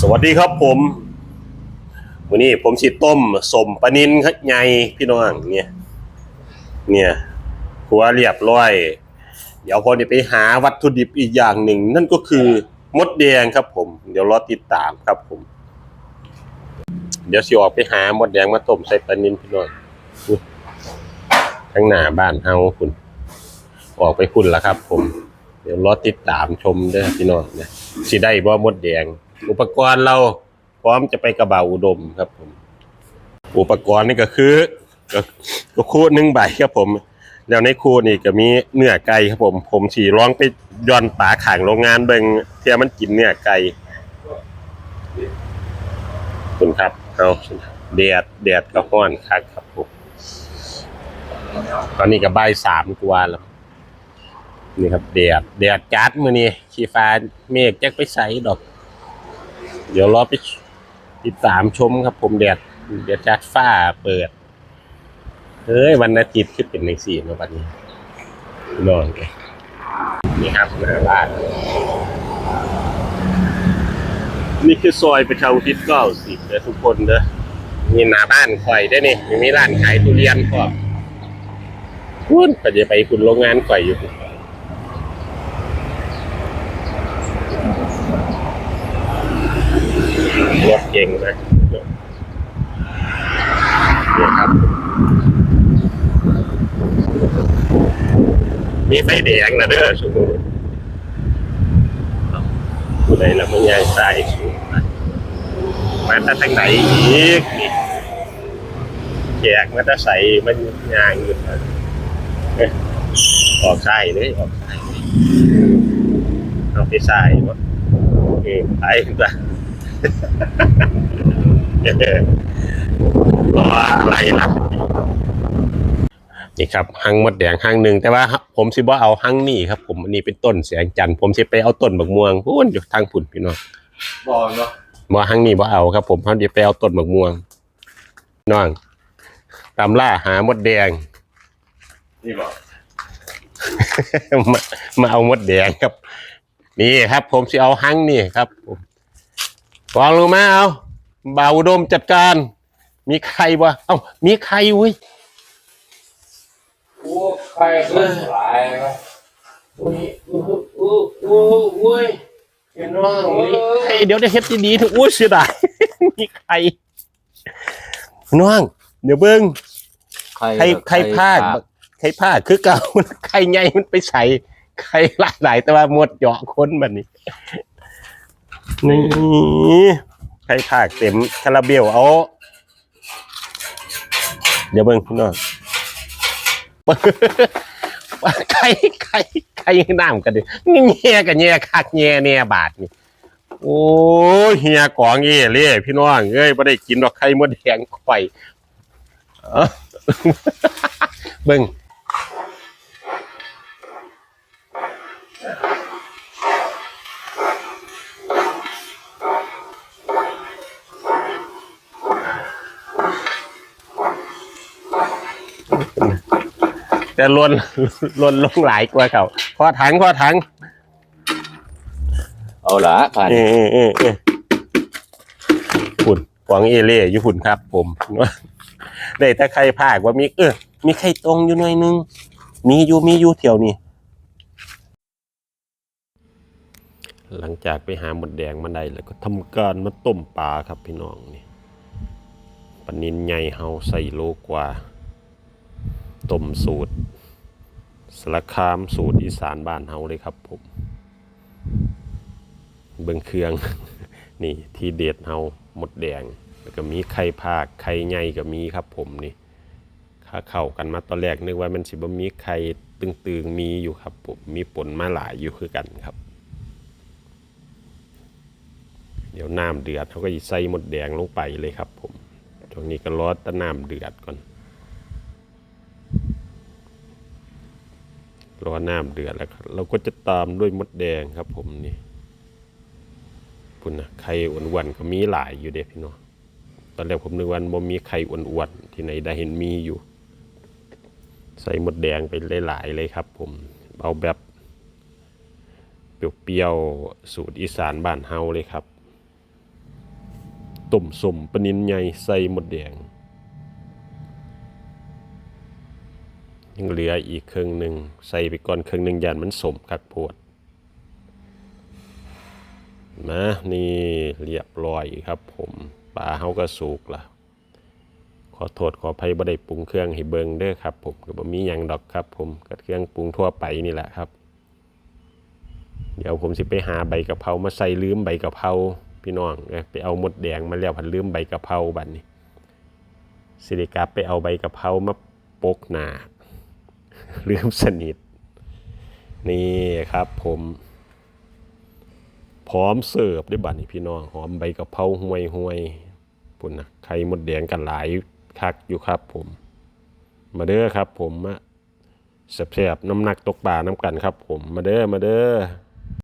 สวัสดีครับผมวันนี้ผมสิต้มสมปนินครับไงพี่น้องเนี่ย เนี่ยหัวเรียบร้อย เดี๋ยวพอจะไปหาวัตถุดิบอีกอย่างหนึ่ง นั่นก็คือมดแดงครับผม เดี๋ยวรอติดตามครับผม เดี๋ยวสิออกไปหามดแดงมาต้มใส่ปนินพี่น้องทั้งหน้าบ้านเฮาคุณ ออกไปคุณแล้วครับ ผม เดี๋ยวรอติดตามชมด้อพี่น้องนะสิได้บ่มดแดง อุปกรณ์เราพร้อมจะไปกระเบาอุดมครับผม อุปกรณ์นี่ก็คือก็ก็คูดหนึ่งใบครับผม แล้วในคูนี่ก็มีเนื้อไก่ครับผม ผมสีร้องไปย้อนป่าขางโรงงานเบิงเที่ยมันกินเนื้อไก่คุณครับเอาแดดแดดก็ร้อนคักครับผมตอนนี้ก็บ่ายสามกว่าแล้วนี่ครับแดดแดดจัดมือนี้ชีฟ้าเมฆแจักไปใสดอก ดี๋ยวรอไปติดตามชมครับผมแดดแดดจัดฟ้าเปิด เฮ้ย วันอาทิตย์คือเป็นในสี่เนาะวันนี้นอนเลยนี่ครับหน้าบ้าน นี่คือซอยประชาอุทิศเก้าสิบเด้อทุกคนเด้อมีหน้าบ้านข่อยได้นี่มีร้านขายทุเรียนพร้อมคุณก็จะไปคุณโรงงานข่อยอยู่ รถ เก่งนะเนี่ยครับ มีไฟแดงนะเด้อชุมผู้ใดละมันยายสายสูงมาถ้าทางไหนอีกนี่แจกมาถ้าใส่มันยางอยู่นะเอ้ยออกใส่เลยออกใส่เลยเอาไปใส่วะเออไปจ้ะ รออะไรล่ะนี่ครับหังมดแดงหังหนึ่งแต่ว่าผมสิบ่เอาหังนี่ครับ ผมอันนี้เป็นต้นแสงจันทร์ผมสิไปเอาต้นบักม่วงพูนอยู่ทางพุ่นพี่น้องบอกเนาะบ่หังนี่บ่เอาครับ ผมเขาจะไปเอาต้นบักม่วงน้องตามล่าหามดแดงนี่บอกมามาเอามดแดงครับ นี่ครับ ผมสิเอาหังนี่ครับ ผม วางลงมาเอาบ่าวอุดมจัดการ มีใครวะเอ้ามีใครเว้ยโอ้ใครเพิ่งหลายนะอุ้ยอุ้ยอุ้ยอุ้ยอุ้ยเห็นว่ามีใครเดี๋ยวได้เฮ็ดดีๆเถอะอุ้ยเสียดายมีใครน้องเดี๋ยวเบิ้งใครใครพลาดใครพลาดคือเก่าใครใหญ่มันไปใส่ใครหลายหลายแต่ว่าหมดเหยาะคนแบบนี้ นี่ใครพลาดเต็มคาราเบลเอา เดี๋ยวเบิ้งพี่น้องใครใครใครน้ำกันดิแง่กันแง่คักแง่แน่บาทนี่โอ้เฮียกองเอ้ยเล่พี่น้องเอ้ยไม่ได้กินดอกไข่มดแดงข่อยเอ้าเบิ่ง แต่ลวนลวนลงหลายกว่าเขาพอถังพอถัง เอาละผ่านเออเออเออเออฝุ่นกวางเอเล่อยู่ฝุ่นครับ ผมได้แต่ใครภาคว่ามีเออมีใครตรงอยู่หน่อยนึง มีอยู่มีอยู่เที่ยวนี่หลังจากไปหาหมดแดงมาได้แล้วก็ทำการมาต้มปลาครับพี่น้องนี่ปลานินใหญ่เฮาใส่โลกว่า ต้มสูตรสารคามสูตรอีสานบ้านเฮาเลยครับผมเบิงเครื่อง นี่ที่เด็ดเฮาหมดแดง แล้วก็มีไข่ภาคไข่ใหญ่ก็มีครับผมนี่ข้าเข้ากันมาตอนแรกนึกว่ามันสิบ่มีไข่ตึงๆมีอยู่ครับผมมีปนมาหลายอยู่คือกันครับ เดี๋ยวน้ำเดือดเขาก็จะใส่หมดแดงลงไปเลยครับผมตรงนี้ก็รอแตะน้ำเดือดก่อน รอน้ำเดือดแล้วครับเราก็จะตามด้วยมดแดงครับผมนี่พุ่นนะไข่อ้วนๆก็มีหลายอยู่เด้พี่น้องตอนแรกผมนึกว่าบ่มีไข่อ้วนๆที่ไหนได้เห็นมีอยู่ ใส่มดแดงไปหลายๆเลยครับ ผมเอาแบบเปรี้ยวๆสูตรอีสานบ้านเฮาเลยครับต้มสมปนินใหญ่ใส่มดแดง ยังเหลืออีกครึ่งหนึ่งใส่ไปก่อนครึ่งหนึ่งยานมันสมคักโพดมานี่เรียบร้อยครับผมปลาเฮาก็สุกละขอโทษขออภัยบ่ได้ปรุงเครื่องให้เบิงเด้อครับผมก็บ่มีหยังดอกครับ ผมก็เครื่องปรุงทั่วไปนี่แหละครับ เดี๋ยวผมสิไปหาใบกะเพรามาใส่ลืมใบกะเพราพี่น้องไปเอาหมดแดงมาแล้วพันลืมใบกะเพราบัดนี้สิริกลับไปเอาใบกะเพรามาปกหนา ลืมสนิท นี่ครับผมพร้อมเสิร์ฟด้วยบัตรนี่พี่น้อง หอมใบกะเพราห่วยห่วยๆปุ่นนะไข่มดแดงกันหลายคักอยู่ครับผม มาเด้อครับผมมาแสบๆน้ำหนักตกป่าน้ำกันครับผม มาเด้อมาเด้อ